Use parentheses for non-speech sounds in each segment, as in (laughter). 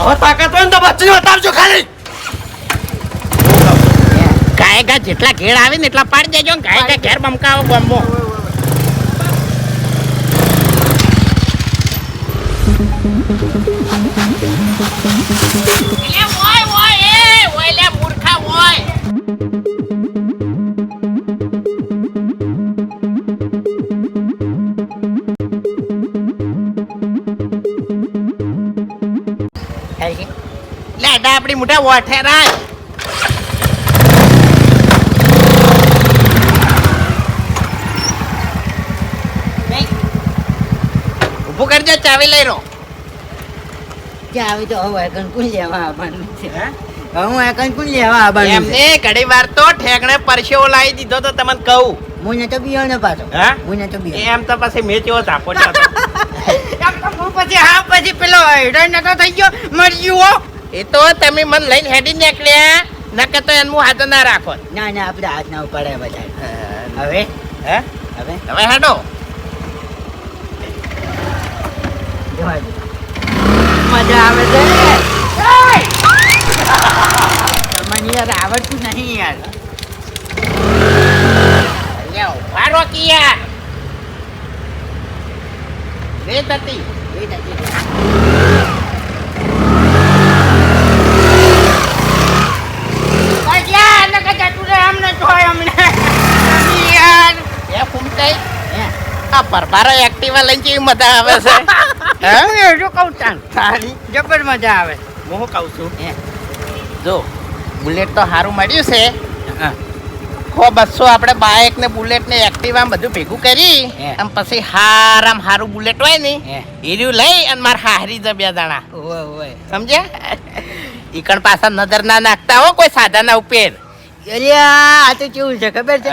હવે તાકાત હોય ને તો બચ્ચું ઉતારજો ખાલી. ગાય ગા જેટલા ઘેર આવે ને એટલા પાડી દેજો ને ગાય ગા ઘેર બમકાવો બમો એટલે ડાબડી મોટા વોઠેરા ઊભું કરજો ચાવી લઈ રહો. ચાવી તો હવે કંકુન લેવા આવવાનું છે હું? આ કંકુન લેવા આવવાનું એમને ઘણી વાર તો ઠેકણે પરસેવો લાવી દીધો તો તમને કહું. હું નતો બીયો ને પાછો. હા? હું નતો બીયો એમ તો (laughs) પછી હા પછી પેલો હેડો નતો થઈ ગયો મરી ગયો એ તો તમે મને લઈને હેડી નીકળ્યા. નકે તો એનું હાથ ના રાખો. ના ના આપણે હાથ ના ઉપાડે બધા. હવે? હે? હવે? હવે હેડો. મજા આવે છે? તમને યાર આવડતું નહીં યાર. લ્યો વારો કિયા. રેત હતી. એ નથી. રહે, અમને જોય અમને. યાર. એ ફૂમતાઈ આ પરભારો એક્ટિવા લઈને કેવી મજા આવે છે (laughs) હે હું કહું તાન. તારી જબર મજા આવે હું શું કહું છું. જો બુલેટ તો સારું મળ્યું છે. ખો બસો આપણે બાઇક ને બુલેટ ને એક્ટિવા બધું ભેગું કરી. અને પછી હારામ હારું બુલેટ હોય ને. એર્યું લઈ અને મારે હારી જ બે દાણા. સમજ્યા ઈકણ પાછા નજર ના નાખતા હો કોઈ સાધાના ઉપર અલ્યા, આ તો કેવું છે ખબર છે?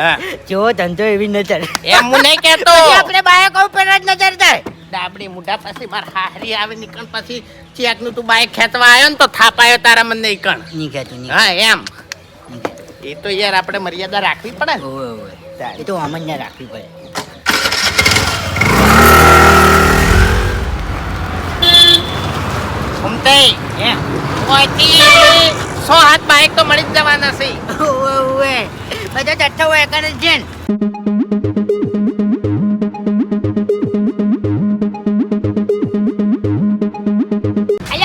જો ધંધો એવી નજર. એમ હું નહીં કહેતો. આપણે બાયકો ઉપર જ નજર જાય. ડાબડી મુઢા પછી મારે હારી આવે નીકળ પછી. ચેકનું તું બાઇક ખેંચવા આવ્યો ને તો થાપાયો તારા મને નીકળ નહીં કહેતું હા એમ. એ તો યાર આપણે મર્યાદા રાખવી પડે ઓવે, ઓવે. એ તો અમન્ય રાખવી પડે. ઘૂમતે એમ. સો હાથ એક તો મળી જ જવાના છે. ઓએ. બધો જથ્થો હોય કરે છે ને.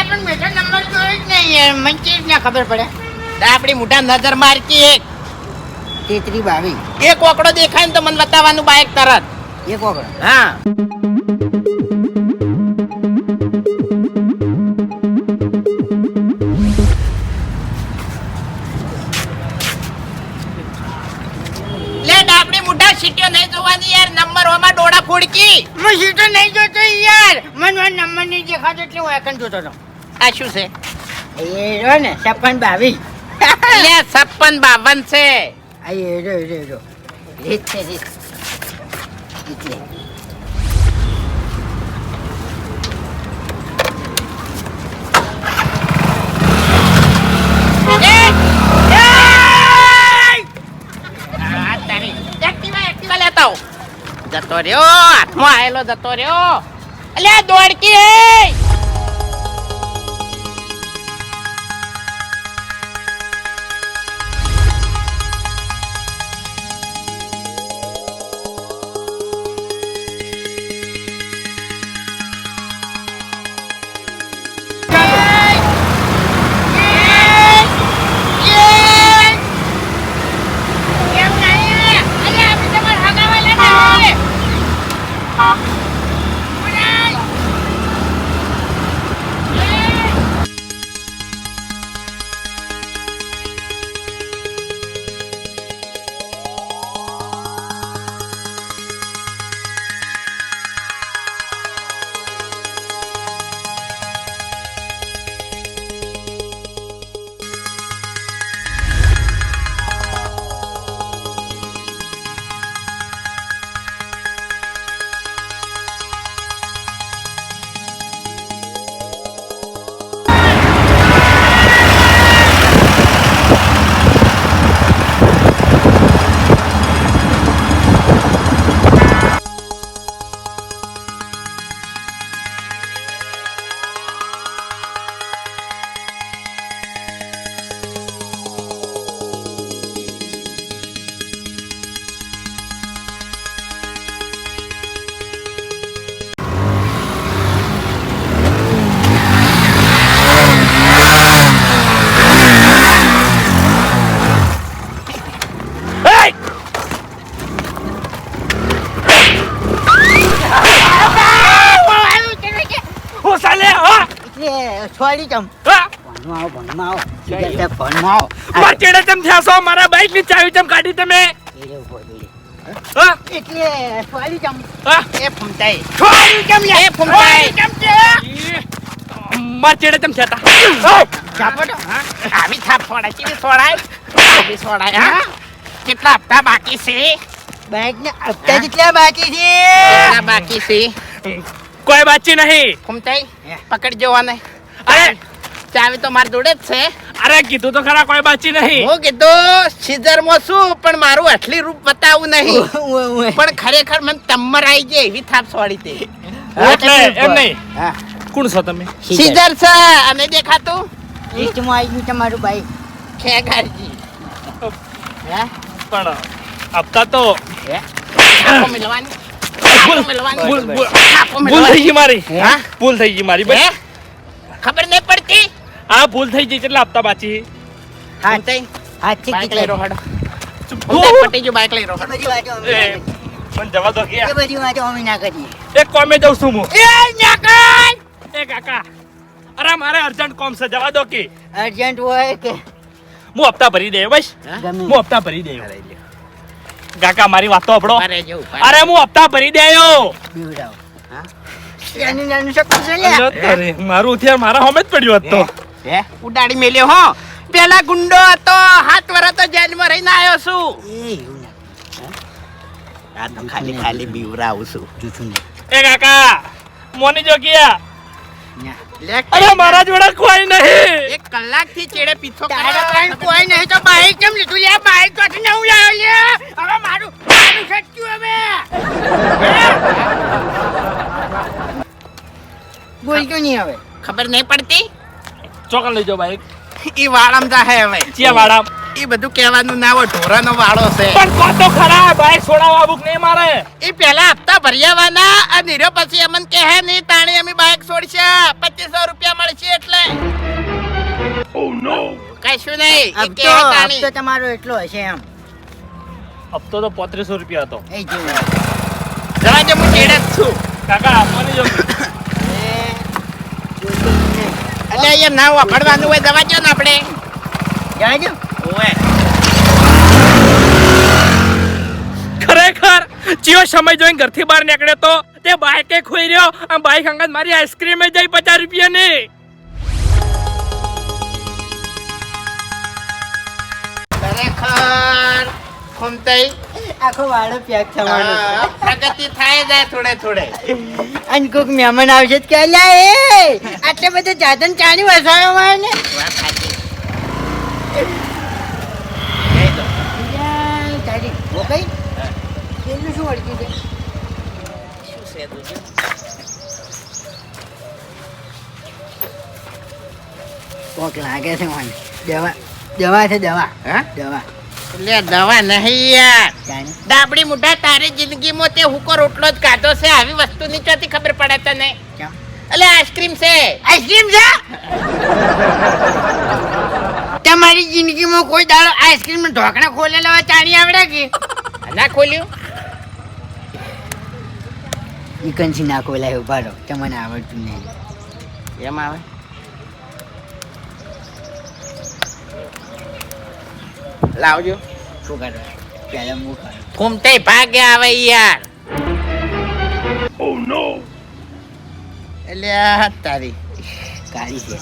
પણ મેં નંબર તો જ નહીં યાર. મને કેવી રીતના ખબર પડે? આપણી મોટા નજર મારકી એક. તેત્રી બાવી એક ઓકડો દેખાય ને તો મને બતાવવાનું બાઈક તરત. એક ઓકડો હા. તો હું સીટો નહીં જોતો યાર. મને મારો નંબર નહીં દેખાતો એટલે હું એકન જોતો હતો. આ શું છે? એ રહ્યો ને છપ્પન બાવીસ લે છપ્પન બાવન છે. આ એ રહ્યો, એ રહ્યો રીત છે રીત એટલે આ તારી એક્ટિવા એક્ટિવા લેતા આવો. જતો રહ્યો હાથમાં આવેલો જતો રહ્યો. અલ્યા દોડકી ચમ હા? ભણમાં આવો ભણમાં આવો. સીધા ભણમાં આવો. મારા ચેડે ચમ થયા છો મારા બાઈકની ચાવી ચમ કાઢી તમે? એટલે એ ફૂમતાઈ સોરી ચમ લે એ છે મારા ચેડે થયા તા. આવી થાપ હા? કેટલા હપ્તા બાકી છે? બાઈક ને હપ્તા જેટલા બાકી છે? બાકી છે? કોઈ બાચી નહીં. ફૂમતાઈ પકડ આને. અરે! ચાવી તો મારી જોડે જ છે. અરે કીધું તો ખરા કોઈ બાચી નહીં. હું કીધું સીઝરમાં શું? પણ મારું આટલી રૂપ બતાવું નહીં. પણ ખરેખર મને તમર આવી જાય એવી થાપ છોડી તે. એટલે એમ નહીં. કોણ છો તમે? સીઝર. છે અને દેખાતું? લિસ્ટમાં આવી ગયું તમારું ભાઈ. ખેગારજી. હે? પણ આપતા તો હે? મિલવાની મિલવાની ભૂલ- થઈ ગઈ મારી. હા? ભૂલ થઈ ગઈ મારી ભાઈ ખબર નહીં પડતી? હા ભૂલ થઈ ગઈ કેટલા હપ્તા બાચી હા ફૂમતાઈ, હાથથી બાઈક લઈ રોહડો રહો હેડો. ફૂમતાઈ, પટી ગયું બાઈક લઈ રોહડો ના. મને જવા દો કે એ બધી વાત અમે ના કરીએ. એક કોમે જઉં છું હું. એ ન્યાકલ! એ કાકા અરે મારે અર્જન્ટ કોમ છે જવા દો કે. અર્જન્ટ હોય કે? હું હપ્તા ભરી દે બસ. હું? હપ્તા ભરી દે. કાકા મારી વાત તો ઊભા અરે હું હપ્તા ભરી દેયો બીવડાવો. હા નાની નાનું છે લે અરે મારું હથિયાર મારા હોમે જ પડ્યું હતો હે? ઉડાડી મેલ્યો હો. પેલા ગુંડો હતો હાથ વરા તો જેલમાં રહીને આવ્યો છું. એ આ તો ખાલી ખાલી બીવરાવું છું. જુઠું એ કાકા મોની જો ગયા. અરે મારા જોડે કોઈ નહીં. એક કલાકથી ચેડે પીછો તારા કોઈ નહીં તો બાઈક કેમ લીધું લે બાઈક તો નવું લાવ્યો લે હવે મારું મારું સચ્ચું હવે. બોલતો નહીં હવે? ખબર નહીં પડતી? ચોકલ લઈ જાઓ બાઈક. ઈ વાળામ જાહે હવે. ચિયા વાળામ? ઈ બધું કહેવાનું ના હોય ઢોરાનો વાળો છે. પણ કો તો ખરા? બાઈક છોડાવવા બુક નહીં મારે? ઈ પહેલા હપ્તા ભર્યાવાના અને નીરો પછી અમને કહે નહીં તાણી અમે બાઈક છોડશે. પચીસો રૂપિયા મળશે એટલે. કશું નહીં ઈ હપ્તો કહે તાણી. હપ્તો તમારો એટલો હશે એમ. હપ્તો તો પોત્રીસો રૂપિયા હતો. એ જેવું જરા દે હું ચેડે છું. કાકા આપવાની જો એટલે અહીંયા ના વાપરવાનું હોય દવા જો ને આપણે. જાજો ઓય ખરેખર ચિયો સમય જોઈને ઘરથી બહાર નીકળ્યો તો તે બાઈકે ખોઈ રહ્યો. અને બાઈક અંગત મારી આઈસ્ક્રીમ જઈ પચાસ રૂપિયા ની ખરેખર ખુમતઈ આખો વાળો પેક થવાનો પ્રગતિ થાય જાય થોડે થોડે. અને કોઈક મહેમાન આવશે જ કે અલ્યા એ આટલે બધે જાદન ચાણી વસાયો હોય ને? વાત સાચી. અલ્યા, તારી ભોકાઈ પેલું શું અડકી છે શું છે કોક લાગે છે મને. દવા દવા છે દવા. હા? દવા. લે દવા નહીં યાર. ડાબડી મુઢા તારી જિંદગીમાં તે હુકો રોટલો જ ખાધો છે આવી વસ્તુની ચોથી ખબર પડે તને? એટલે આઈસ્ક્રીમ છે. આઈસ્ક્રીમ છે? તમારી જિંદગીમાં કોઈ દાડો આઈસ્ક્રીમ ઢોકણા ખોલેલા હોય ચાણી આવડે કે? ના ખોલ્યું. ઇકનસી ના ખોલાય ઊભા રહો તમને આવડતું નહીં. એમ આવે? લાવજો. શું કરે? પહેલા હું કરું ઘૂમતે ભાગે આવે યાર. એટલે આ તારી કાળી છે.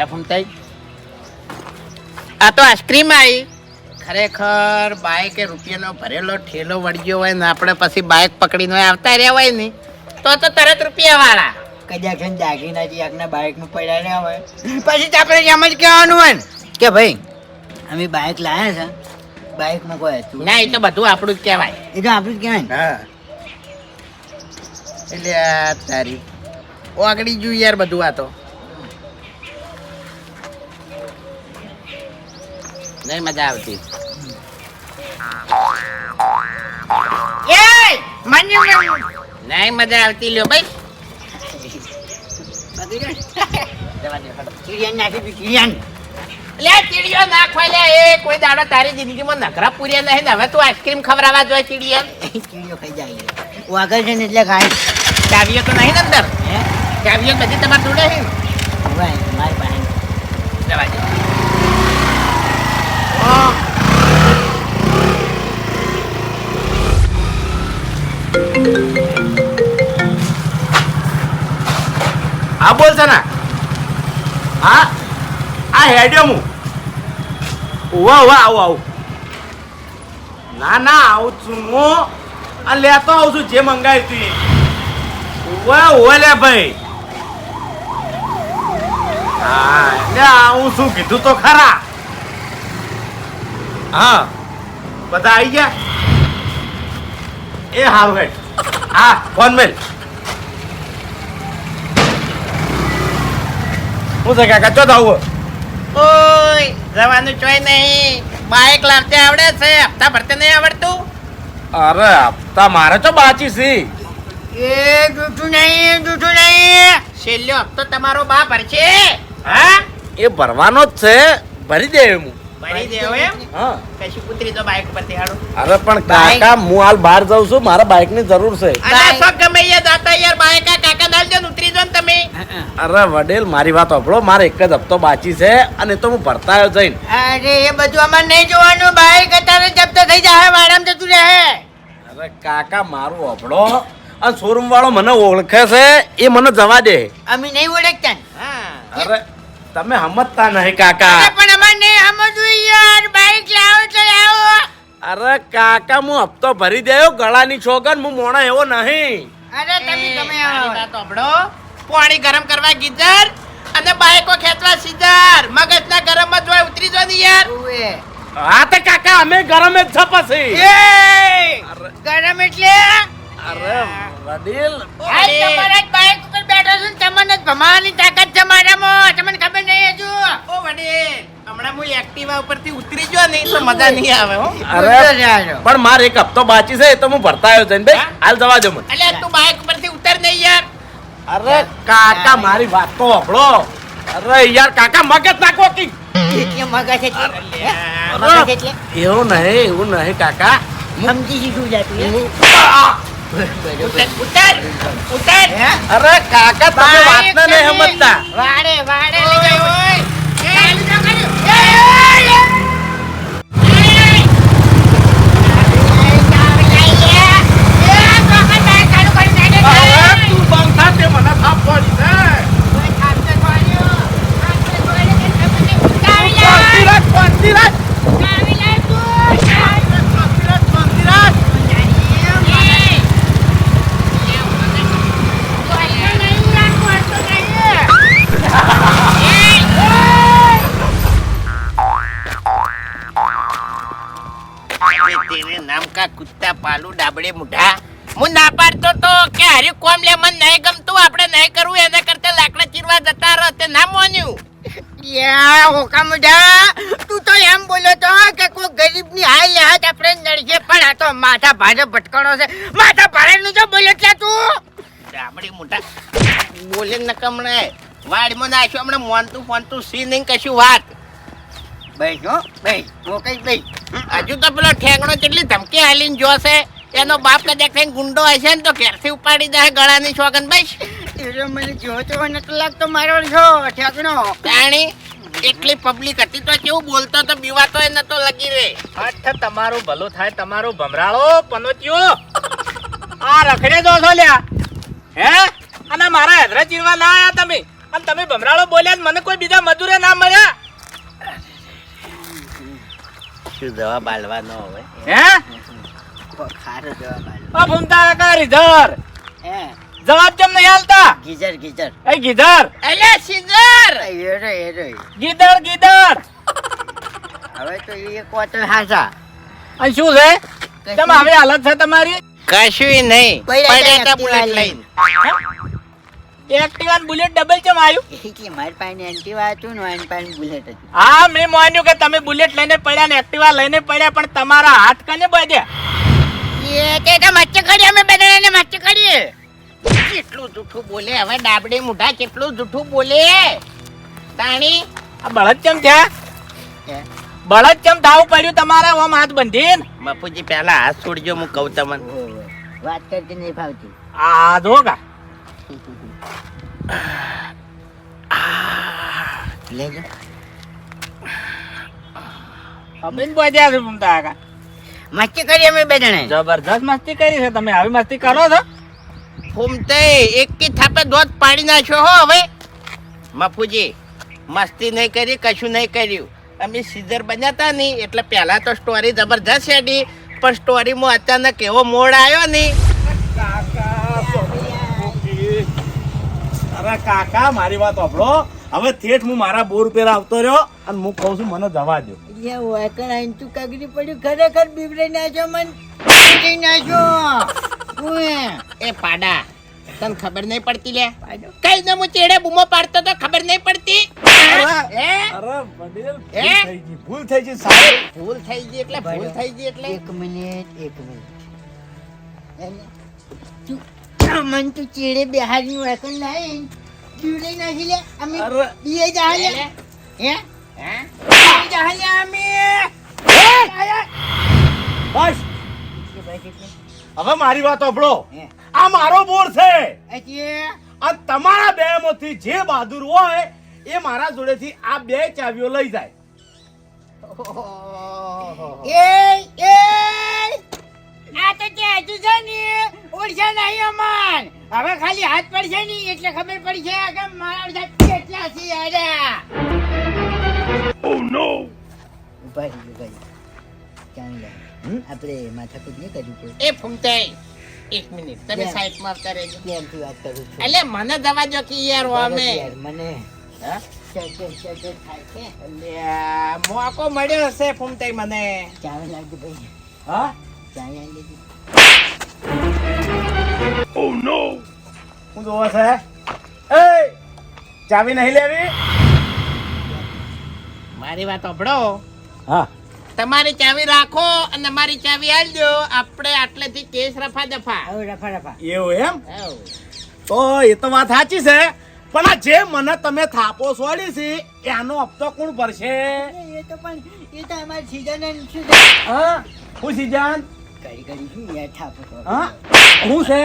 એ ફૂમતાઈ આ તો આઈસ્ક્રીમ આવી. ખરેખર બાઇકે રૂપિયાનો ભરેલો ઠેલો વળગ્યો હોય ને આપણે પછી બાઈક પકડીને આવતા રહ્યા હોય ને તો તો તરત રૂપિયા વાળા કદાચ જાગી ને દાગીના જે આગના બાઇકનું પડ્યા ને આવે પછી તો આપણે એમ જ કહેવાનું હોય ને કે ભાઈ અમે બાઇક લાયા છે. બાઇકમાં કોઈ હતું ના એ તો બધું આપણું જ કહેવાય. એ તો આપણું જ કહેવાય હા. એટલે આ તારી ઓગળી ગયું યાર બધું આ તો. નહીં મજા આવતી. નહીં મજા આવતી લ્યો ભાઈ. તારી જિંદગીમાં નખરા પૂર્યા નહીં હવે તું આઈસ્ક્રીમ ખવડાવવા જોઈએ ચીડિયા. ચીડિયો ખાઈ જાય વાગર છે એટલે ખાય ચાવીઓ તો નહીં અંદર? ચાવીઓ બધી તમારે જોડે છે. મારી પાસે જવા દે. હા, બોલ છે ને. હા, આ હેડ્યો હું. ઓવા ઉવા, આવું આવું. ના ના, આવું છું હું. આ લેતો આવું છું, જે મંગાવ્યું તું એ. ઉવા લે ભાઈ. હા, એટલે આવું શું કીધું તો ખરા. હા, બધા આવી ગયા? એ હારું હેડ. હા, ફોન મેલ. હું છે કાકા ચો આવું ઓય જવાનું ચોય નહીં. બાઇક લાવતે આવડે છે. હપ્તા ભરતે નહીં આવડતું? અરે હપ્તા મારે તો બાચી છે. એ જૂઠું નહીં જૂઠું નહીં. છેલ્લો હપ્તો તમારો બા ભરશે. હા? એ ભરવાનો જ છે. ભરી દે હું ભરી દેવો એમ? હા. કશું ઉતરી તો બાઈક પરથી હાડો અરે પણ કાકા હું હાલ બહાર જાઉં છું. મારા બાઇકની જરૂર છે. ગમે એ દાતા યાર. બાઈક આ કાકા ને ઉતરી જો ને તમે. અરે વડેલ મારી વાત સાંભળો. મારે એક જ હપ્તો બાકી છે અને તો હું ભરતા આવ્યો જઈને. અરે એ બધું અમારે નહીં જોવાનું. બહાર અત્યારે જપ્તો થઈ જાય. વાડામ જતું રહે. અરે કાકા મારું હપડો અને શોરૂમ વાળો મને ઓળખે છે. એ મને જવા દે. અમે નહીં ઓળખતા અરે તમે સમજતા નહીં કાકા. પણ અમારે નહીં સમજવું યાર. બાઈક લાવો તો લાવો. અરે કાકા હું હપ્તો ભરી દેયો. ગળાની છોકર હું મોણા એવો નહીં. અરે તમે તમે સાંભળો. પાણી ગરમ કરવા ગીઝર અને બાઈકો ખેંચવા સીધર મગજના ગરમમાં હોય ઉતરી જો ને યાર. હા તો કાકા અમે ગરમ જ છે પછી ગરમ એટલે અરે વડીલ. આ તમારા જ ઉપર બેઠો છું તમને જ ભમાવાની તાકાત છે મારામાં. તમને ખબર નહીં હજુ. ઓ વડીલ હમણાં હું એક્ટિવા ઉપરથી ઉતરી તો મજા નહીં આવે હો. અરે પણ મારે એક હપ્તો બાકી છે તો હું ભરતા આવ્યો જઈને ભાઈ હાલ જવા દો મને. એટલે તું બાઇક ઉપરથી ઉતર નહીં યાર. અરે કાકા મારી વાત તો હંભળો અરે યાર કાકા મગજ નાખો કે મગજ એટલે? એવું નહીં એવું નહીં કાકા. સમજી શીખવું જાતું હે? ઉતર ઉતર ઉતર. અરે કાકા તમે વાતને નહીં સમજતા. વાડે વાડે લઈ ઓય. એ, એ. ડાબડે મુઢા. હું ના પાડતો તો કે હારી કોમ લે મને નહીં ગમતું આપણે નહીં કરવું એના કરતા લાકડા ચીરવા જતા રહો તે ના મોન્યું. યા, હોકા મુઢા. તું તો એમ બોલ્યો તો કે કોઈ ગરીબની હાલ હાથ આપણે નડશે પણ આ તો માથા ભારે ભટકણો છે. માથા ભારે નું જો બોલ્યો એટલે તું? ડાબડી મુઢા. બોલે નકમણે વાડમાં નાખ્યો હમણાં મોનતું ફોનતું સી નહીં કશું વાત. ભાઈ જો ભાઈ હું કઈ ભાઈ હજુ તો પેલો ઠેંગણો કેટલી ધમકી હાલીને જોશે? એનો બાપ કદાચ કઈ ગુંડો હશે ને તો ઘેરથી ઉપાડી દે ગળાની શોગન ભાઈ એટલે મને જોતો નતો લાગતો મારો છો ઠેકણો તાણી એટલી પબ્લિક હતી તો કેવું બોલતો તો બીવાતો એ નતો લગી રે. અઠ તમારું ભલું થાય તમારો ભમરાળો પનોત્યો. આ રખડે દો છો લ્યા. હે? અને મારા હેદરા ચીરવા ના આયા તમે. અને તમે ભમરાળો બોલ્યા ને મને કોઈ બીજા મજૂરે ના મળ્યા. શું દવા બાળવાનો હવે? હે? ખારો જવાબ આલ્યો. આ ભૂમતા કાકા રીધર હે? જવાબ કેમ નહીં હાલતા? ગીજર ગીજર એ ગીધર અલે સિઝર એરો એરો ગીધર ગીધર. હવે તો એ કોતો હાસા અને શું છે? કેમ આવી હાલત છે તમારી? કશું નહીં. પડ્યા પડ્યા તા તા બુલેટ એક્ટિવા લઈને. એક્ટિવા બુલેટ ડબલ ચમ આવ્યું? મારી પાસે એન્ટીવા હતું ને એની પાસે બુલેટ હતું. હા મેં માન્યું કે તમે બુલેટ લઈને પડ્યા ને એક્ટિવા લઈને પડ્યા પણ તમારા હાથ કને બાંધ્યા? એ તે તો મચ્છ કરી અમે બધાને મચ્છ કરીએ કેટલું જૂઠું બોલે? હવે ડાબડે મુઢા કેટલું જૂઠું બોલે? તાણી? આ બળદ કેમ થયા? બળદ કેમ ધાવ પડ્યું તમારા? ઓમ હાથ બંધીને? બાપુજી પહેલા હાથ છોડજો હું કહું તમને. વાત કરતી નહીં ફાવતી. આ જો કા લેજો. અમીન બોજ્યા છે કાકા મસ્તી કરી અમે બે જણે જબરજસ્ત મસ્તી કરી છે. તમે આવી મસ્તી કરો છો? ફૂમતે એક કી થાપે દોત પાડી નાખ્યો હો હવે. મફુજી મસ્તી નહીં કરી કશું નહીં કર્યું. અમે સીઝર બન્યા હતા નહીં એટલે પહેલાં તો સ્ટોરી જબરજસ્ત હેડી પણ સ્ટોરીમાં અચાનક એવો મોડ આવ્યો નહીં. અરે કાકા મારી વાત સાંભળો. હવે થેઠ હું મારા બોર ઉપર આવતો રહ્યો અને હું કહું છું મને જવા દો યા વાકણ આઈને તું કાગડી પડ્યું ખરેખર બીબડે નાખ્યો મન? બીબડે નાખ્યો એ પાડા તને ખબર નહીં પડતી લે? પાડો. કઈ ને હું ચેડે બૂમો પાડતો તો ખબર નહીં પડતી? ભૂલ થઈ ગઈ ભૂલ થઈ ગઈ સાહેબ ભૂલ થઈ ગઈ એટલે ભૂલ થઈ ગઈ એટલે? એક મિનિટ એક મિનિટ. મન તું ચેડે બિહારી વાકણ લાઈન બીબડે નાખી લે અમે. બીએ લે. હે? અમે બસ હવે મારી વાત સાંભળો. આ મારો બોર છે. અને તમારા બે માંથી જે બહાદુર હોય એ મારા જોડેથી આ બે ચાવીઓ લઈ જાય. એ એ આ તો તે હજુ છે ને ઓળખ્યા નહીં અમાર હવે ખાલી હાથ પડશે ને એટલે ખબર પડશે કે મારા કેટલા છે યાર ઓ નો રહી ભાઈ. ક્યાં ગયા આપણે માથાકૂટ નહીં કર્યું કોઈ. એ ફૂમતે એક મિનિટ. તમે સાઈડ આવતા રહેજો થી વાત કરું છું? એટલે મને દવા જો કે યાર અમે. યાર, મને. મોકો મળ્યો હશે ફૂમતે મને. ચાવે લાગુ ભાઈ. હા? ચાવે આવી લેજો હું જોવા છે એ ચાવી નહીં લેવી? મારી વાત સાંભળો. હા. તમારી ચાવી રાખો અને મારી ચાવી આલજો. આપણે આટલેથી કેસ રફા દફા. રફા રફા એવું એમ. તો એ તો વાત સાચી છે પણ આ જે મને તમે થાપો છોડી છે એનો હપ્તો કોણ ભરશે? એ તો પણ એ તો અમારી સીઝન શું છે? હા? હું સીઝન? કઈ કઈ શું યાર થાપો હા? હું છે?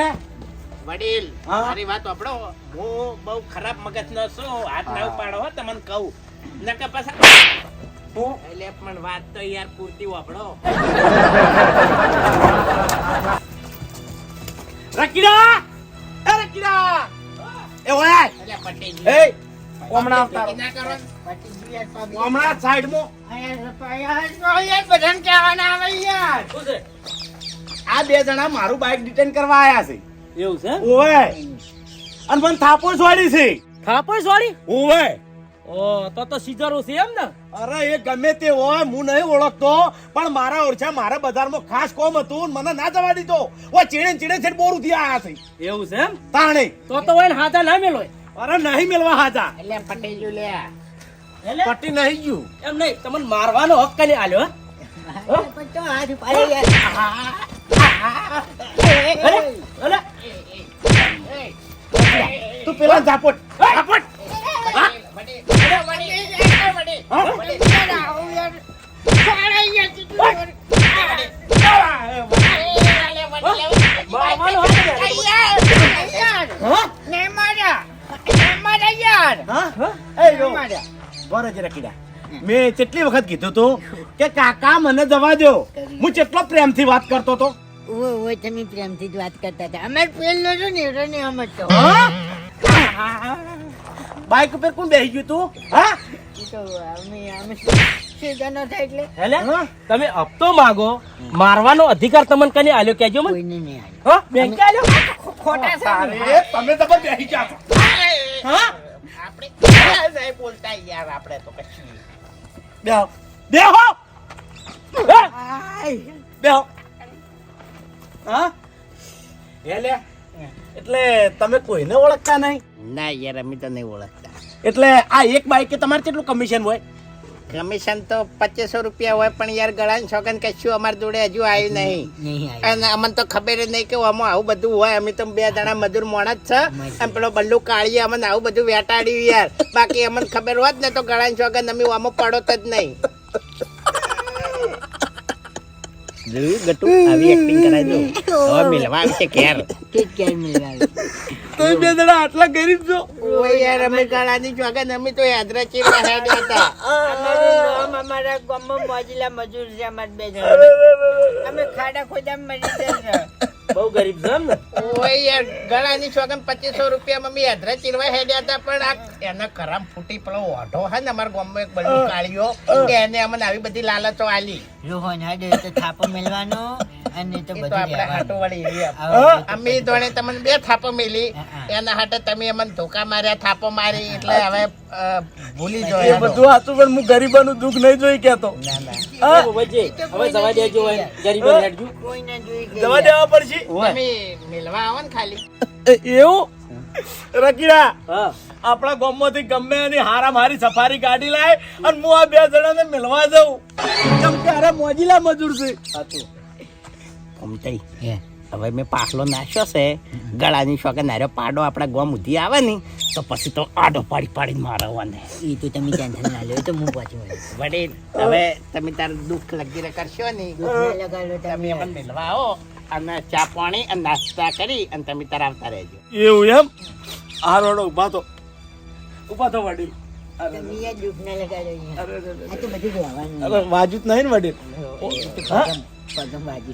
વડીલ હા? મારી વાત આપડો હું બહુ ખરાબ મગજનો છું. હાથ ના ઉપાડો હો તમને કહું. નકર પાછા હું? એટલે પણ વાત તો યાર પૂરતી વાપડો રકીડા! એ રકીડા! એ ઓય! એટલે પટેલ એ હમણાં આવતા ના કરો. ને. ઓમણા સાઈડ મો યાર બધાને કહેવાના આવે યાર. શું આ બે જણા મારું બાઇક ડિટેન કરવા આયા છે. એવું છે? ઓય. અને પણ થાપો છોડી છે. થાપડ છોડી ઓય. ઓ તો તો સીઝરો છે એમ ને? અરે એ ગમે તે હોય હું નહીં ઓળખતો પણ મારા ઓરછા મારા બજારમાં ખાસ કોમ હતું મને ના જવા દીધો. ઓ ચીણે ચીણે ચીડે છે બોરું થી આયા છે. એવું છે એમ? તાણે. તો તો હોય ને હાજા ના મેલો અરે નહીં મેલવા હાજા. એટલે પટેલ લે. એટલે? પટ્ટી નહીં ગયું. એમ નહીં તમને મારવાનો હક કને આલ્યો તું પેલા ઝાપટ રકીડા મેં કેટલી વખત કીધું તું કે કાકા મને જવા દો. હું કેટલો પ્રેમથી વાત કરતો તો ઓ ઓ તમે પ્રેમથી જ વાત કરતા હતા. અમાર પેલો છો ને એનો ને સમજતો હા? બાઈક ઉપર કોણ બેસી ગયું તું? હા? તો અમે અમે? તમે હપ્તો માગો. મારવાનો અધિકાર તમને કને આલ્યો? કેજો મને. બેંકે આલ્યો? ખોટા છે. તમે તો પણ બેસી ગયા હા? આપણે ક્યાં સાહેબ બોલતા યાર આપણે તો કશું બેહો. બેહો! હે? બેહો. હા? એલે એટલે તમે કોઈને ઓળખતા નહીં? ના યાર અમે તો નહીં ઓળખતા. એટલે આ એક બાઈકે તમારે કેટલું કમિશન હોય? કમિશન તો પચીસો રૂપિયા હોય પણ યાર ગળાની છોકન કશું અમારી જોડે હજુ આવ્યું નહીં. નહીં અને અમને તો ખબર જ નહીં કે આમાં આવું બધું હોય. અમે તો બે જણા મજૂર મોણા જ છે. અને પેલો બલ્લુ કાળીએ અમને આવું બધું વેટાડ્યું યાર. બાકી અમને ખબર હોત ને તો ગળાની છોકન અમે આમાં પડોત જ નહીં. જોયું ગટુ આવી એક્ટિંગ કરાવી દો હવે મિલવા આવશે ઘેર તે જ મિલવા આવે બે જણા આટલા ગરીબ છો ઓય યાર અમે ગળાની ચોગન અમે તો યાદરા ચીરવા હેડ્યા હતા અમારું અમારા ગામમાં મોજીલા મજૂર છે અમાર બે જણા અમે ખાડા ખોદા મરી જાય બહુ ગરીબ છે ને ઓય યાર ગળાની ચોગન પચીસો રૂપિયા મમ્મી યાદરા ચીરવા હેડ્યા હતા પણ આ એના કરામ ફૂટી પેલો ઓઢો હે ને અમારા ગામમાં એક બલ્લુ કાળિયો એને અમને આવી બધી લાલચો આલી. રોહન હાડે તો થાપો મેલવાનો અને તો બધું આપણે હાટો વાળી એવી અમે ધોણે તમને બે થાપો મેલી. એના હાટે તમે અમને ધોકા માર્યા થાપો મારી એટલે હવે ભૂલી ભૂલી એ બધું સાચું પણ હું ગરીબાનું દુઃખ નહીં જોઈ કેતો ના ના. હવે જવા દેજો હવે ગરીબોને હેડજો. કોઈને જોઈ જવા દેવા પડશે. તમે મેલવા આવો ને ખાલી. એવું? રકીડા હા. આપણા ગામમાંથી ગમે એની હારા મારી સફારી ગાડી લાય અને હું આ બે જણાને મિલવા જાઉં. કેમ કે અરે મોજીલા મજૂર છે. સાચું. હે હવે મેં પાછલો નાખ્યો છે. ગળાની શોખે નાર્યો પાડો આપણા ગોમ ઉધી આવે ને તો પછી તો આડો પાડી પાડીને મારવાને. એ તો તમે ટેન્શન ના લો તો હું પાછું. વડીલ હવે તમે તાર દુઃખ લગીરે કરશો ને દુઃખ તમે. તમે અમને મિલવા આવો અને ચા પાણી અને નાસ્તા કરી અને તમે તાર આવતા રહેજો. એવું એમ? આ રોડ ઊભા તો ઊભા થો વડીલ અરે, તમે યાર દુઃખ ના લગાડો અહીંયા. અરે, અરે, અરે. આ તો બધું રહેવાનું. અરે વાજુ નહીં ને વડીલ.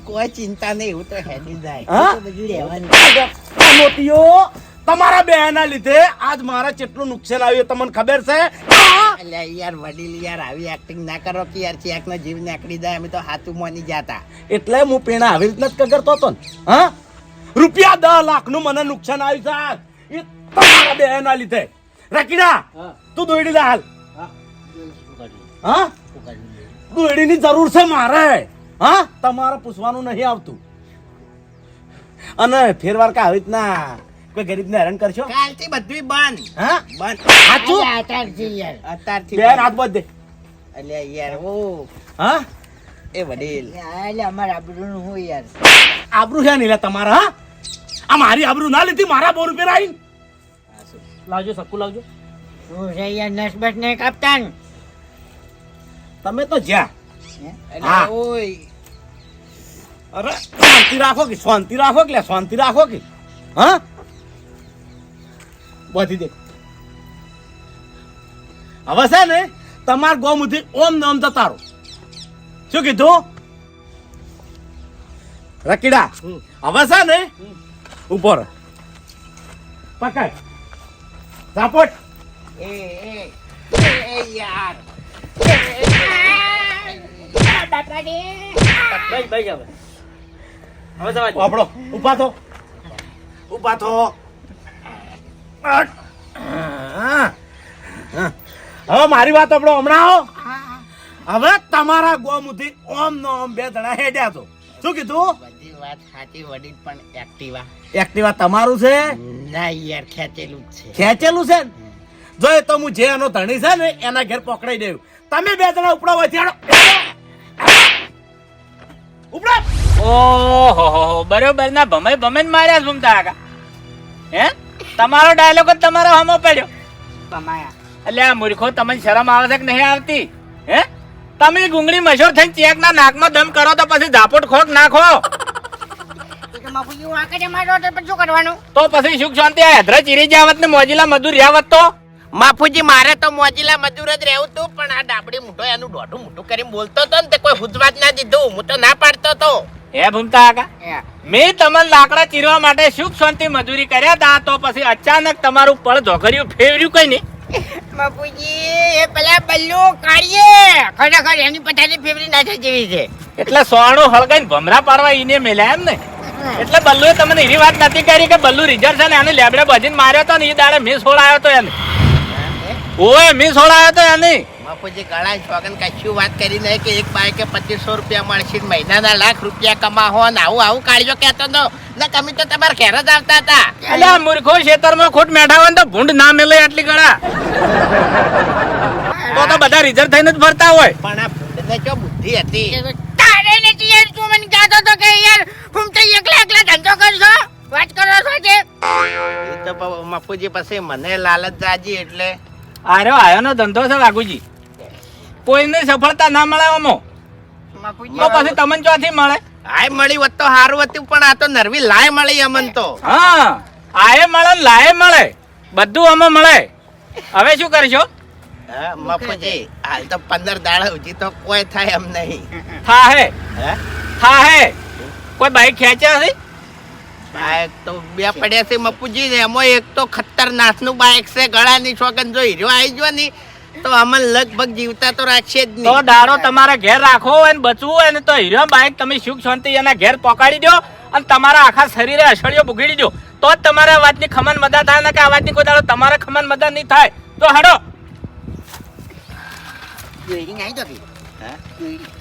કોઈ ચિંતા નહીં એવું તો હેડી જાય બધું રહેવાનું. તમારા લીધે આજ મારા કેટલું નુકસાન આવ્યું તમને ખબર છે અલ્યા યાર વડીલ યાર આવી એક્ટિંગ ના કરો કે યાર ચેક નો જીવ નીકળી જાય અમે તો હાથું મોની જાતા એટલે હું પેણા આવી રીતના જ કરતો હતો ને હા રૂપિયા દસ લાખનું મને નુકસાન આવ્યું છે. એ તમારા બે ના લીધે રકીડા તું દોડી લે હાલ હા? દોડીની જરૂર છે મારે. હા? તમારે પૂછવાનું નહીં આવતું. અને ફેરવાર કા આવી રીતના કોઈ ગરીબને હેરાન કરશો? કાલથી બધું બંધ. હા? બંધ. સાચું? અત્યારથી યાર. અત્યારથી બે બંધ. હાથ બધે અલ્યા યાર ઓ હા? એ વડીલ. એટલે અમારા આબરૂનું હું યાર. આબરૂ છે નહીં લે તમારા હા? આ મારી આબરૂ ના લીધી મારા બોર રૂપિયા આવીને. લાવજો સક્કુ લાવજો. હું છે યાર નસ બસ નહીં તમે તો જ્યાં. હા. ઓય. અરે શાંતિ રાખો કે શાંતિ રાખો કે શાંતિ રાખો કે. હા? બધી દે. હવે છે ને તમાર ગોમુથી ઓમ નામ તારો શું કીધું? રકીડા હવે છે ને ઉપર પકડ. ઝાપટ એ એ એ યાર. આપણો ઊભા થો ઊભા થો. હવે મારી વાત આપણો હમણાં આવો હવે તમારા ગોમુથી ઓમ નો ઓમ બે જણા હેડ્યા તો શું કીધું? વાત સાચી વડીલ પણ એક્ટિવા એક્ટિવા તમારું છે? ના યાર ખેંચેલું છે. ખેંચેલું છે? જો એ તો હું જે એનો ધણી છે ને એના ઘેર પકડાઈ દઉં. તમે બે જણા ઉપડા હોય ઉપડા! ઓહો બરોબર. ના ભમે ભમે માર્યા ઝૂમતા આગા. હે? તમારો ડાયલોગ જ તમારો હમો પડ્યો. કમાયા. એટલે આ મૂર્ખો તમને શરમ આવે છે કે નહીં આવતી? હે? તમે ગુંગળી મશોર થઈને ચેક ના નાકમાં દમ કરો તો પછી ધાપોટ ખોક નાખો. આ કરે મારો શું કરવાનું? તો પછી સુખ શાંતિ આ હેદરા ચીરી જાવત ને મોજીલા મજૂર રહ્યા તો? માફુજી મારે તો મોજીલા મજૂર જ રહેવું તું પણ આ ડાબડી મૂઠો એનું દોઢું મૂઠું કરીને બોલતો તો ને તે કોઈ હુજવાત ના દીધું. હું તો ના પાડતો તો. હે ભૂમતા આગા મેં તમને લાકડા ચીરવા માટે સુખ શાંતિ મજૂરી કર્યા તા તો પછી અચાનક તમારું પળ ધોકર્યું ફેર્યું કઈ નહીં? બાપુજી એ પેલા બલ્લુ કાઢીએ ખરેખર એની પથારી ફેવરી નાખે જેવી છે. એટલે સોનું હળગાઈને ભમરા પાડવા ઈને મેલ્યા એમ ને એટલે બલ્લુએ તમને એવી વાત નથી કરી કે બલ્લુ રિઝર્વ છે ને એને લેબડે બજીને માર્યો હતો ને એ દાડે મિસ હોળાયો હતો એને. ઓય મિસ હોળાયો હતો એને. બાપુજી ગળા છોકન કશું વાત કરી નહીં કે એક બાઈકે પચીસો રૂપિયા મળશે મહિનાના લાખ રૂપિયા કમાહો ને આવું આવું કાઢ્યો કેતો તો. ને તમે તો તમારા ઘેર જ આવતા હતા. એટલે મૂર્ખો ખેતરમાં ખોટ મેઠા હોય ને તો ભૂંડ ના મેલે આટલી ગળા. તો તો બધા રિઝર્વ થઈને જ ફરતા હોય. પણ આ ભૂંડને જો બુદ્ધિ હતી? તારે નથી યાર તું મને કહેતો તો કે યાર ઘૂમતે એકલા એકલા ધંધો કરશો વાત કરો છો કે? એ તો મફુજી પછી મને લાલચ જાજી એટલે. આરો આયો નો ધંધો છે વાઘુજી. કોઈને સફળતા ના મળે ઓમો તો પછી તમને ચોથી મળે? આય મળી વત તો હારું હતું પણ આ તો નરવી લાય મળી અમન તો. હા આએ મળે લાય મળે. બધું અમે મળે. હવે શું કરશો? હા, મફુજી હાલ તો પંદર દાડા સુધી તો કોઈ થાય એમ નહીં. થાહે. હે? થાહે. કોઈ બાઈક ખેંચ્યા નથી બાઈક તો બે પડ્યા છે મપુજી ને. એમાં એક તો ખતરનાકનું બાઈક છે ગળાની છોકન જો હીરો આવી ગયો ની તો અમન લગભગ જીવતા તો રાખશે જ તો ડારો તમારા ઘેર રાખો હોય ને બચવું હોય ને તો હીરો બાઈક તમે સુખ શાંતિ એના ઘેર પકડી દો અને તમારા આખા શરીરે અસળીઓ ભૂગડી દો. તો જ તમારા અવાજની ખમન મદદ થાય ને કે આ વાતની કોઈ દાડો તમારા ખમન મદદ નહીં થાય. તો હડો. જોઈ નહીં તો કે હે?